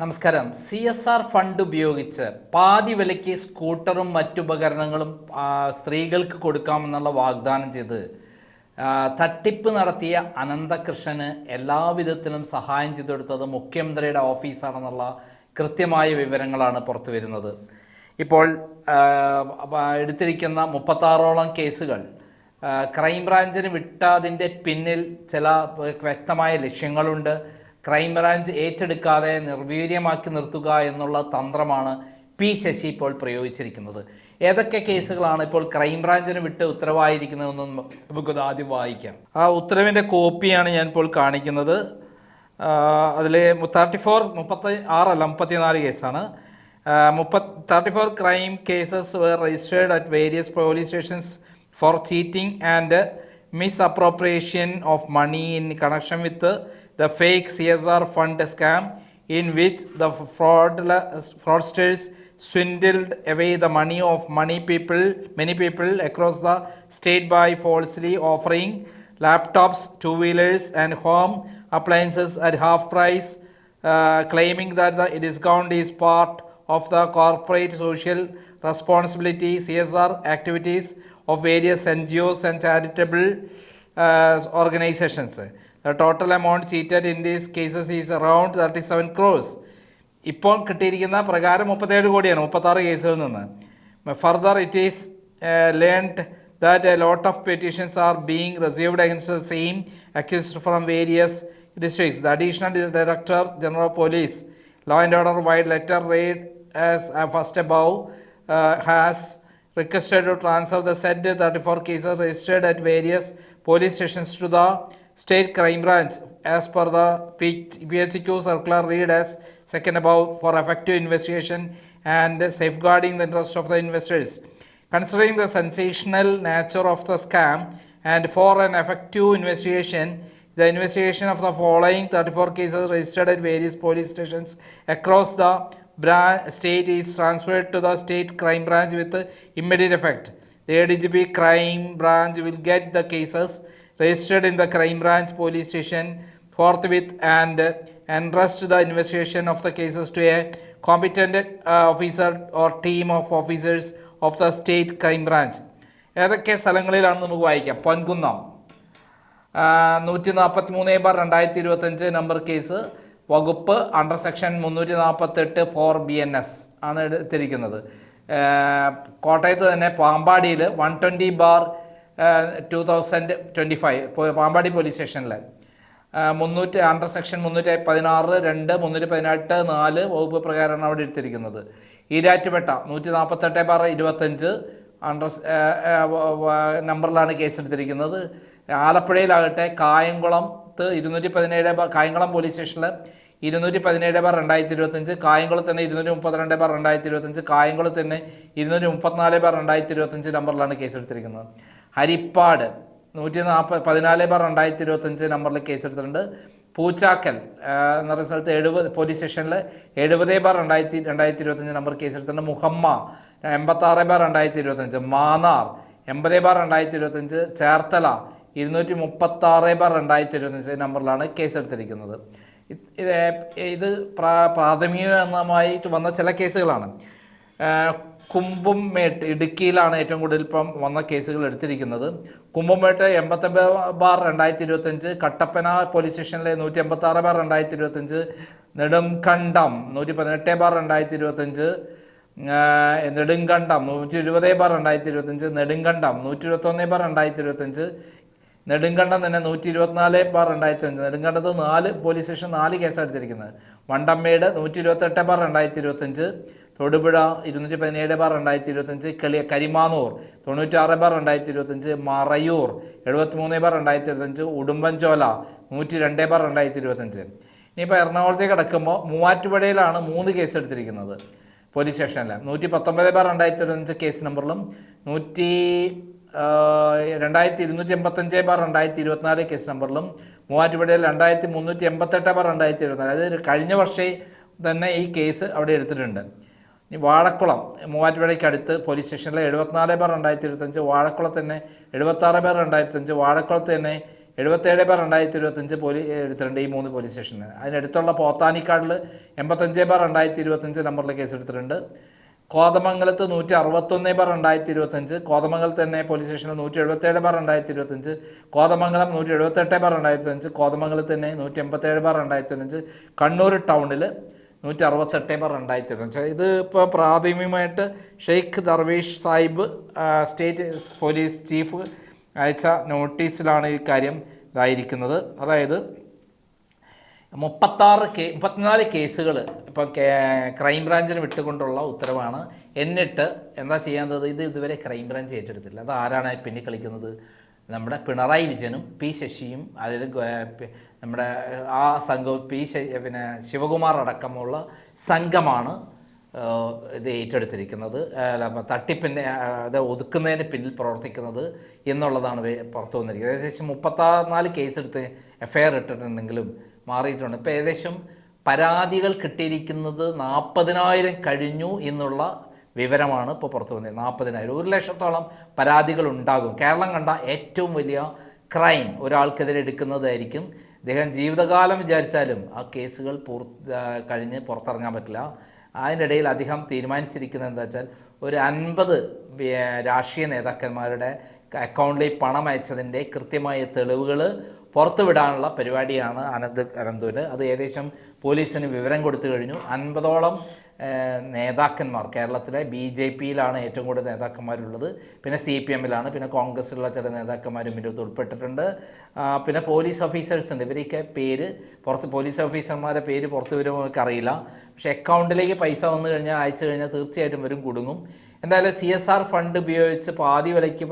നമസ്കാരം. C S R fund ഉപയോഗിച്ച് പാതി വിലയ്ക്ക് സ്കൂട്ടറും മറ്റുപകരണങ്ങളും സ്ത്രീകൾക്ക് കൊടുക്കാമെന്നുള്ള വാഗ്ദാനം ചെയ്ത് തട്ടിപ്പ് നടത്തിയ അനന്തകൃഷ്ണന് എല്ലാവിധത്തിലും സഹായം ചെയ്തു കൊടുത്തത് മുഖ്യമന്ത്രിയുടെ ഓഫീസാണെന്നുള്ള കൃത്യമായ വിവരങ്ങളാണ് പുറത്തു വരുന്നത്. ഇപ്പോൾ എടുത്തിരിക്കുന്ന മുപ്പത്താറോളം കേസുകൾ ക്രൈംബ്രാഞ്ചിന് വിട്ടതിന്റെ പിന്നിൽ ചില വ്യക്തമായ ലക്ഷ്യങ്ങളുണ്ട്. ക്രൈംബ്രാഞ്ച് ഏറ്റെടുക്കാതെ നിർവീര്യമാക്കി നിർത്തുക എന്നുള്ള തന്ത്രമാണ് പി ശശി ഇപ്പോൾ പ്രയോഗിച്ചിരിക്കുന്നത്. ഏതൊക്കെ കേസുകളാണ് ഇപ്പോൾ ക്രൈംബ്രാഞ്ചിന് വിട്ട് ഉത്തരവായിരിക്കുന്നതെന്ന് നമുക്കത് ആദ്യം വായിക്കാം. ആ ഉത്തരവിന്റെ കോപ്പിയാണ് ഞാൻ ഇപ്പോൾ കാണിക്കുന്നത്. അതിൽ തേർട്ടി ഫോർ മുപ്പത്തി ആറല്ല മുപ്പത്തിനാല് കേസാണ്. മുപ്പത് thirty four crime cases were registered at various police stations for cheating and misappropriation of money in connection the, the fake CSR fund scam in which the fraud, fraudsters swindled away the money of money people, many people across the state by falsely offering laptops, two-wheelers and home appliances at half price, uh, claiming that the discount is part of the corporate social responsibility CSR activities of various NGOs and charitable uh, organizations. The total amount cheated in these cases is around 37 crores. ഇപ്പോൾ കിട്ടിയിരിക്കുന്ന പ്രകാരം മുപ്പത്തേഴ് കോടിയാണ് മുപ്പത്താറ് കേസുകളിൽ നിന്ന് further it is learned that a lot of petitions are being received against the same accused from various. The additional Director General of Police, Law and Order wide letter read as uh, first uh, has requested to transfer the said 34 cases registered at various police stations to the State Crime Branch as per the PHQ circular read as second above for effective investigation and safeguarding the interest of the investors. Considering the sensational nature of the scam and for an effective investigation, the investigation of the following 34 cases registered at various police stations across the state is transferred to the state crime branch with immediate effect. The ADGP crime branch will get the cases registered in the crime branch police station forthwith and entrust the investigation of the cases to a competent uh, officer or team of officers of the state crime branch. ഏതൊക്കെ സ്ഥലങ്ങളിലാണ് നമുക്ക് വായിക്കാം പൊൻകുന്നം നൂറ്റി നാൽപ്പത്തി മൂന്ന് bar രണ്ടായിരത്തി ഇരുപത്തഞ്ച് number case വകുപ്പ് അണ്ടർ സെക്ഷൻ മുന്നൂറ്റി നാൽപ്പത്തെട്ട് ഫോർ ബി എൻ എസ് ആണ് എടുത്തിരിക്കുന്നത് കോട്ടയത്ത് തന്നെ പാമ്പാടിയിൽ one twenty bar two thousand twenty five Pampady police സ്റ്റേഷനിൽ മുന്നൂറ്റി അണ്ടർ സെക്ഷൻ മുന്നൂറ്റി പതിനാറ് രണ്ട് മുന്നൂറ്റി പതിനെട്ട് നാല് വകുപ്പ് പ്രകാരമാണ് അവിടെ എടുത്തിരിക്കുന്നത്. ഈരാറ്റുപേട്ട നൂറ്റി നാൽപ്പത്തെട്ട് ബാർ ഇരുപത്തഞ്ച് അണ്ടർ നമ്പറിലാണ് കേസ് എടുത്തിരിക്കുന്നത്. ആലപ്പുഴയിലാകട്ടെ കായംകുളത്ത് ഇരുന്നൂറ്റി പതിനേഴ് ബാർ കായംകുളം പോലീസ് സ്റ്റേഷനിൽ ഇരുന്നൂറ്റി പതിനേഴ് ബാർ രണ്ടായിരത്തി ഇരുപത്തഞ്ച് കായംകുളത്ത് തന്നെ ഇരുന്നൂറ്റി മുപ്പത്തിരണ്ട് ബാർ രണ്ടായിരത്തി ഇരുപത്തഞ്ച് കായംകുളത്ത് തന്നെ ഇരുന്നൂറ്റി മുപ്പത്തിനാല് ബാർ രണ്ടായിരത്തി ഇരുപത്തഞ്ച് നമ്പറിലാണ് കേസ് എടുത്തിരിക്കുന്നത്. ഹരിപ്പാട്. നൂറ്റി നാൽപ്പത് പതിനാല് ബാർ രണ്ടായിരത്തി ഇരുപത്തഞ്ച് നമ്പറിൽ കേസ് എടുത്തിട്ടുണ്ട്. പൂച്ചാക്കൽ എന്ന പറയുന്ന സ്ഥലത്ത് എഴുപത് പോലീസ് സ്റ്റേഷനിൽ എഴുപത് ബാർ രണ്ടായിരത്തി രണ്ടായിരത്തി ഇരുപത്തഞ്ച് നമ്പർ കേസ് എടുത്തിട്ടുണ്ട്. മുഹമ്മ എൺപത്താറ് ബാർ രണ്ടായിരത്തി ഇരുപത്തഞ്ച് മാന്നാർ എൺപത് ബാർ രണ്ടായിരത്തി ഇരുപത്തഞ്ച് ചേർത്തല ഇരുന്നൂറ്റി മുപ്പത്താറ് ബാർ രണ്ടായിരത്തി ഇരുപത്തഞ്ച് നമ്പറിലാണ് കേസ് എടുത്തിരിക്കുന്നത്. ഇത് ഇത് ഇത് പ്രാ- പ്രാഥമികമായി വന്ന ചില കേസുകളാണ് കുമ്പുമേട്ട് ഇടുക്കിയിലാണ് ഏറ്റവും കൂടുതൽ ഇപ്പം വന്ന കേസുകൾ എടുത്തിരിക്കുന്നത്. കുമ്പുംമേട്ട് എൺപത്തൊമ്പത് ബാർ രണ്ടായിരത്തി ഇരുപത്തഞ്ച് കട്ടപ്പന പോലീസ് സ്റ്റേഷനിലെ നൂറ്റി എൺപത്തി ആറ് ബാർ രണ്ടായിരത്തി ഇരുപത്തഞ്ച് നെടുംകണ്ടം നൂറ്റി പതിനെട്ട് ബാർ രണ്ടായിരത്തി ഇരുപത്തഞ്ച് നെടുങ്കണ്ടം നൂറ്റി ഇരുപത് ബാർ രണ്ടായിരത്തി ഇരുപത്തഞ്ച് നെടുങ്കണ്ടം നൂറ്റി ഇരുപത്തൊന്ന് ബാർ രണ്ടായിരത്തി ഇരുപത്തഞ്ച് നെടുങ്കണ്ടം തന്നെ നൂറ്റി ഇരുപത്തിനാല് ബാർ രണ്ടായിരത്തി അഞ്ച് നെടുങ്കണ്ടത്ത് നാല് പോലീസ് സ്റ്റേഷൻ നാല് കേസാണ് എടുത്തിരിക്കുന്നത്. വണ്ടമ്മേട് നൂറ്റി ഇരുപത്തെട്ട് ബാർ രണ്ടായിരത്തി ഇരുപത്തഞ്ച് തൊടുപുഴ ഇരുന്നൂറ്റി പതിനേഴ് ബാർ രണ്ടായിരത്തി ഇരുപത്തഞ്ച് കളിയ കരിമാനൂർ തൊണ്ണൂറ്റാറ് ബാർ രണ്ടായിരത്തി ഇരുപത്തഞ്ച് മറയൂർ എഴുപത്തി മൂന്ന് ബാർ രണ്ടായിരത്തി ഇരുപത്തഞ്ച് ഉടുമ്പൻചോല നൂറ്റി രണ്ട് ബാർ രണ്ടായിരത്തി ഇരുപത്തഞ്ച് ഇനിയിപ്പോൾ എറണാകുളത്തേക്ക് കിടക്കുമ്പോൾ മൂവാറ്റുപുഴയിലാണ് മൂന്ന് കേസ് എടുത്തിരിക്കുന്നത്. പോലീസ് സ്റ്റേഷനിൽ നൂറ്റി പത്തൊമ്പത് ബാർ രണ്ടായിരത്തി ഇരുപത്തഞ്ച് കേസ് നമ്പറിലും നൂറ്റി രണ്ടായിരത്തി ഇരുന്നൂറ്റി എൺപത്തഞ്ച് ബാർ രണ്ടായിരത്തി ഇരുപത്തിനാല് കേസ് നമ്പറിലും മൂവാറ്റുപുഴയിൽ രണ്ടായിരത്തി മുന്നൂറ്റി എൺപത്തെട്ട് ബാർ രണ്ടായിരത്തി ഇരുപത്തിനാല് അതായത് കഴിഞ്ഞ വർഷേ തന്നെ ഈ കേസ് അവിടെ എടുത്തിട്ടുണ്ട്. ഇനി വാഴക്കുളം മൂവാറ്റുപുഴയ്ക്ക് അടുത്ത് പോലീസ് സ്റ്റേഷനിലെ എഴുപത്തിനാല് ബാർ രണ്ടായിരത്തി ഇരുപത്തഞ്ച് വാഴക്കുളത്ത് തന്നെ എഴുപത്താറ് ബാർ രണ്ടായിരത്തി അഞ്ച് വാഴക്കുളത്ത് തന്നെ എഴുപത്തേഴ് ബാർ രണ്ടായിരത്തി ഇരുപത്തഞ്ച് പോലീസ് എടുത്തിട്ടുണ്ട് ഈ മൂന്ന് പോലീസ് സ്റ്റേഷനിൽ അതിനടുത്തുള്ള പോത്താനിക്കാടിൽ എൺപത്തഞ്ച് ബാർ രണ്ടായിരത്തി ഇരുപത്തഞ്ച് നമ്പറിൽ കേസ് എടുത്തിട്ടുണ്ട്. കോതമംഗലത്ത് നൂറ്റി അറുപത്തൊന്ന് ബാർ രണ്ടായിരത്തി ഇരുപത്തഞ്ച് കോതമംഗലത്ത് തന്നെ പോലീസ് സ്റ്റേഷനിൽ നൂറ്റി എഴുപത്തേഴ് ബാർ രണ്ടായിരത്തി ഇരുപത്തഞ്ച് കോതമംഗലം നൂറ്റി എഴുപത്തെട്ട് ബാർ രണ്ടായിരത്തി അഞ്ച് കോതമംഗലത്ത് തന്നെ നൂറ്റി എൺപത്തേഴ് ബാർ രണ്ടായിരത്തി അഞ്ച് കണ്ണൂർ ടൗണിൽ നൂറ്റി അറുപത്തെട്ട് ബാർ രണ്ടായിരത്തി ഇരുപത്തഞ്ച് ഇത് ഇപ്പോൾ പ്രാഥമികമായിട്ട് Shaikh Darvesh Sahib state police chief അയച്ച നോട്ടീസിലാണ് ഈ കാര്യം ഇതായിരിക്കുന്നത്. അതായത് മുപ്പത്താറ് കേ മുപ്പത്തിനാല് കേസുകൾ ഇപ്പോൾ ക്രൈംബ്രാഞ്ചിന് വിട്ടുകൊണ്ടുള്ള ഉത്തരവാണ് എന്നിട്ട് എന്താ ചെയ്യാത്തത് ഇത് ഇതുവരെ ക്രൈംബ്രാഞ്ച് ഏറ്റെടുത്തില്ല. അത് ആരാണ് പിന്നിൽ കളിക്കുന്നത്? നമ്മുടെ പിണറായി വിജയനും പി ശശിയും അതിൽ നമ്മുടെ ആ സംഘവും പി പിന്നെ ശിവകുമാർ അടക്കമുള്ള സംഘമാണ് ഇത് ഏറ്റെടുത്തിരിക്കുന്നത്. തട്ടിപ്പിന്റെ അത് ഒതുക്കുന്നതിന് പിന്നിൽ പ്രവർത്തിക്കുന്നത് എന്നുള്ളതാണ് പുറത്തു വന്നിരിക്കുന്നത്. ഏകദേശം മുപ്പത്തിനാല് കേസെടുത്ത് എഫ് ഐ ആർ ഇട്ടിട്ടുണ്ടെങ്കിലും മാറിയിട്ടുണ്ട്. ഇപ്പോൾ ഏകദേശം പരാതികൾ കിട്ടിയിരിക്കുന്നത് നാൽപ്പതിനായിരം കഴിഞ്ഞു എന്നുള്ള വിവരമാണ് ഇപ്പോൾ പുറത്തു വന്നത്. നാൽപ്പതിനായിരം ഒരു ലക്ഷത്തോളം പരാതികൾ ഉണ്ടാകും. കേരളം കണ്ട ഏറ്റവും വലിയ ക്രൈം ഒരാൾക്കെതിരെ എടുക്കുന്നതായിരിക്കും. അദ്ദേഹം ജീവിതകാലം വിചാരിച്ചാലും ആ കേസുകൾ പൂർത്തി കഴിഞ്ഞ് പുറത്തിറങ്ങാൻ പറ്റില്ല. അതിനിടയിൽ അദ്ദേഹം തീരുമാനിച്ചിരിക്കുന്നത് എന്താ വെച്ചാൽ ഒരു അൻപത് രാഷ്ട്രീയ നേതാക്കന്മാരുടെ അക്കൗണ്ടിലേക്ക് പണം അയച്ചതിന്റെ കൃത്യമായ തെളിവുകൾ പുറത്തുവിടാനുള്ള പരിപാടിയാണ് അനന്ത് അനന്തുവിന്. അത് ഏകദേശം പോലീസിന് വിവരം കൊടുത്തു കഴിഞ്ഞു. അൻപതോളം നേതാക്കന്മാർ കേരളത്തിലെ ബി ജെ പിയിലാണ് ഏറ്റവും കൂടുതൽ നേതാക്കന്മാരുള്ളത്. പിന്നെ സി പി എമ്മിലാണ്. പിന്നെ കോൺഗ്രസ്സിലുള്ള ചില നേതാക്കന്മാരും ഇതിനകത്ത് ഉൾപ്പെട്ടിട്ടുണ്ട്. പിന്നെ പോലീസ് ഓഫീസേഴ്സ് ഉണ്ട്. ഇവരൊക്കെ പേര് പുറത്ത് പോലീസ് ഓഫീസർമാരുടെ പേര് പുറത്ത് വരുമോ നമുക്ക് അറിയില്ല. പക്ഷേ അക്കൗണ്ടിലേക്ക് പൈസ വന്നു കഴിഞ്ഞാൽ അയച്ചു കഴിഞ്ഞാൽ തീർച്ചയായിട്ടും വരും കുടുങ്ങും. എന്തായാലും സി എസ് ആർ ഫണ്ട് ഉപയോഗിച്ച് പാതി വിലയ്ക്ക്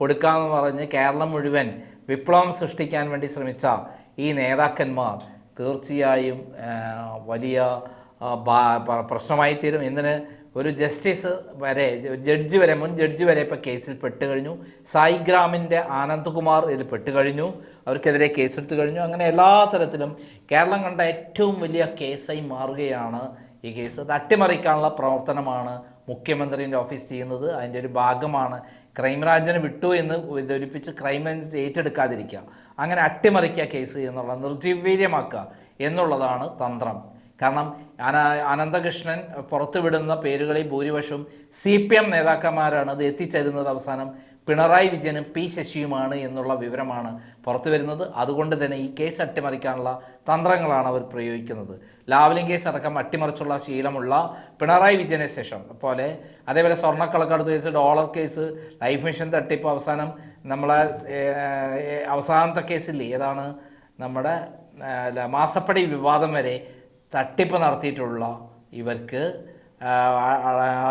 കൊടുക്കാമെന്ന് പറഞ്ഞ് കേരളം മുഴുവൻ വിപ്ലവം സൃഷ്ടിക്കാൻ വേണ്ടി ശ്രമിച്ച ഈ നേതാക്കന്മാർ തീർച്ചയായും വലിയ പ്രശ്നമായി തീരും ഇന്നിന് ഒരു ജസ്റ്റിസ് വരെ ജഡ്ജി വരെ മുൻ ജഡ്ജി വരെ ഇപ്പോൾ കേസിൽ പെട്ട് കഴിഞ്ഞു. സായിഗ്രാമിന്റെ ആനന്ദ്കുമാർ ഇതിൽ പെട്ട് കഴിഞ്ഞു. അവർക്കെതിരെ കേസെടുത്ത് കഴിഞ്ഞു. അങ്ങനെ എല്ലാ തരത്തിലും കേരളം കണ്ട ഏറ്റവും വലിയ കേസായി മാറുകയാണ് ഈ കേസ് തട്ടിമറിക്കാനുള്ള പ്രവർത്തനമാണ് മുഖ്യമന്ത്രിന്റെ ഓഫീസ് ചെയ്യുന്നത്. അതിന്റെ ഒരു ഭാഗമാണ് ക്രൈംബ്രാഞ്ചിനെ വിട്ടു എന്ന് ധരിപ്പിച്ച് ക്രൈംബ്രാഞ്ച് ഏറ്റെടുക്കാതിരിക്കുക. അങ്ങനെ അട്ടിമറിക്കുക കേസ് എന്നുള്ള നിർജീവീര്യമാക്കുക എന്നുള്ളതാണ് തന്ത്രം. കാരണം അന അനന്തകൃഷ്ണൻ പുറത്തുവിടുന്ന പേരുകളിൽ ഭൂരിപക്ഷവും സി പി എം നേതാക്കന്മാരാണ് അത് എത്തിച്ചേരുന്നത് അവസാനം. പിണറായി വിജയനും പി ശശിയുമാണ് എന്നുള്ള വിവരമാണ് പുറത്തു വരുന്നത്. അതുകൊണ്ട് തന്നെ ഈ കേസ് അട്ടിമറിക്കാനുള്ള തന്ത്രങ്ങളാണ് അവർ പ്രയോഗിക്കുന്നത്. ലാവലിംഗ് കേസ് അടക്കം അട്ടിമറിച്ചുള്ള ശീലമുള്ള പിണറായി വിജയനെ ശേഷം പോലെ അതേപോലെ സ്വർണക്കളക്കടത്ത് case dollar case life mission തട്ടിപ്പ് അവസാനം നമ്മളെ അവസാനത്തെ കേസില്ലേ? ഏതാണ് നമ്മുടെ മാസപ്പടി വിവാദം വരെ തട്ടിപ്പ് നടത്തിയിട്ടുള്ള ഇവർക്ക്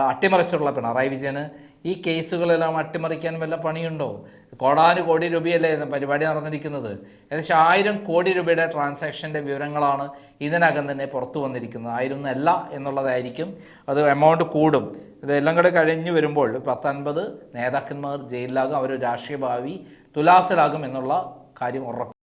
അട്ടിമറിച്ചുള്ള പിണറായി വിജയന് ഈ കേസുകളെല്ലാം അട്ടിമറിക്കാൻ വല്ല പണിയുണ്ടോ? കോടാന് കോടി രൂപയല്ലേ പരിപാടി നടന്നിരിക്കുന്നത്. ഏകദേശം ആയിരം കോടി രൂപയുടെ ട്രാൻസാക്ഷന്റെ വിവരങ്ങളാണ് ഇതിനകം തന്നെ പുറത്തു വന്നിരിക്കുന്നത്. ആയിരുന്നു അല്ല എന്നുള്ളതായിരിക്കും. അത് എമൗണ്ട് കൂടും. ഇതെല്ലാം കൂടെ കഴിഞ്ഞു വരുമ്പോൾ പത്തൊൻപത് നേതാക്കന്മാർ ജയിലിലാകും. അവർ രാഷ്ട്രീയ ഭാവി തുലാസിലാകും എന്നുള്ള കാര്യം ഉറപ്പ്